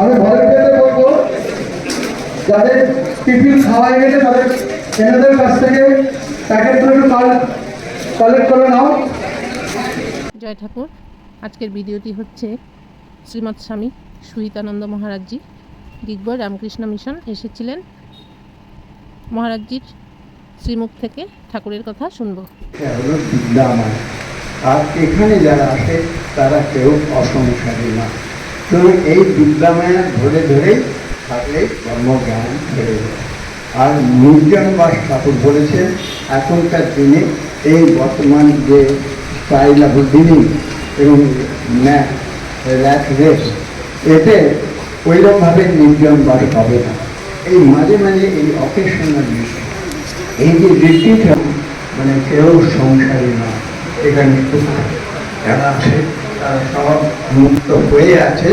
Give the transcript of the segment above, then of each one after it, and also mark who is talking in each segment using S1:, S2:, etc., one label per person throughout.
S1: আমি ভলেন্টিয়ারদের বলব যাদের টিফিন খাওয়া গেছে তাদের এনাদের কাছ থেকে প্যাকেটগুলো একটু কালেক্ট করে নাও।
S2: জয় ঠাকুর। আজকের ভিডিওটি হচ্ছে শ্রীমৎ স্বামী সুহিতানন্দ মহারাজজি। দিগ্বয় রামকৃষ্ণ মিশন এসেছিলেন। মহারাজজির শ্রীমুখ থেকে ঠাকুরের কথা শুনব।
S3: বিদ্যাময় আর এখানে যারা আসে তারা কেউ অসংসারী না। তো এই বিদ্যামায়া ধরে ধরেই থাকলে কর্মজ্ঞান যায় আর নির্জন বাস ঠাকুর বলেছেন, এখনকার দিনে এই বর্তমান যে স্টাইল অফ লিভিং এবং র্যাক রেস, এতে ওইরকমভাবে নির্জন বাস হবে না। এই মাঝে মাঝে এই অকেশনাল এই যে রিট্রিট মানে কেউ সংসারী না এখানে যারা আছে তারা সব মুক্ত হয়ে আছে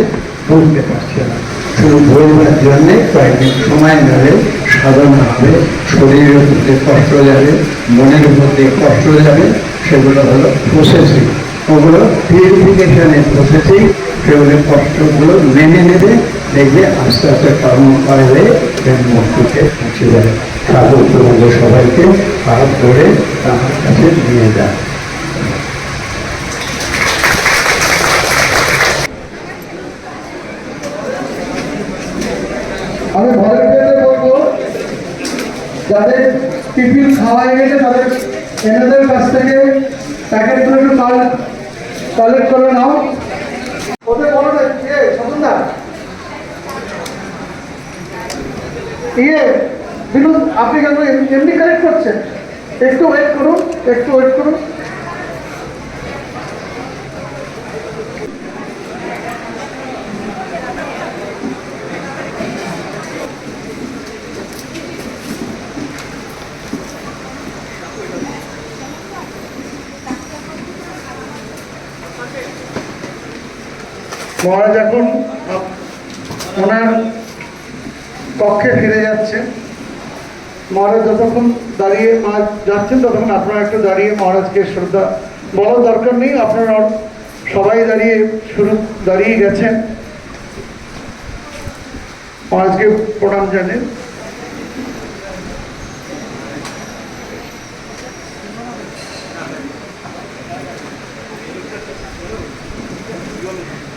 S3: বুঝতে পারছে না। শুধু বলবার জন্যে কয়েকদিন সময় নেবে সাধনা হবে, শরীরের মধ্যে কষ্ট যাবে, মনের মধ্যে কষ্ট যাবে, সেগুলো হলো প্রসেসিং ওগুলো পিউরিফিকেশনের প্রসেসিং সেগুলো কষ্টগুলো মেনে নেবে, দেখবে আস্তে আস্তে কর্ম করবে মুক্তিতে পৌঁছে যাবে। ঠাকুর তোমাদের সবাইকে হাত ধরে আমার কাছে নিয়ে যায়।
S1: আমি ভলেন্টিয়ারদের বলব যাদের টিফিন খাওয়া হয়ে গেছে, তাদের এনাদের কাছ থেকে প্যাকেটগুলো একটু কালেক্ট করে নাও। ওদের বলো না? ইয়ে ইয়ে বিনোদ, আপনি কেন এম- এমনি কালেক্ট করছেন? একটু ওয়েট করুন, একটু ওয়েট করুন। মহারাজ এখন ওনার কক্ষে ফিরে যাচ্ছে। মহারাজ যতক্ষণ দাঁড়িয়ে যাচ্ছেন, ততক্ষণ আপনারা একটু দাঁড়িয়ে মহারাজকে শ্রদ্ধা বলার দরকার নেই। আপনারা সবাই দাঁড়িয়ে শুরু, দাঁড়িয়ে গেছেন। মহারাজকে প্রণাম জানেন Thank you.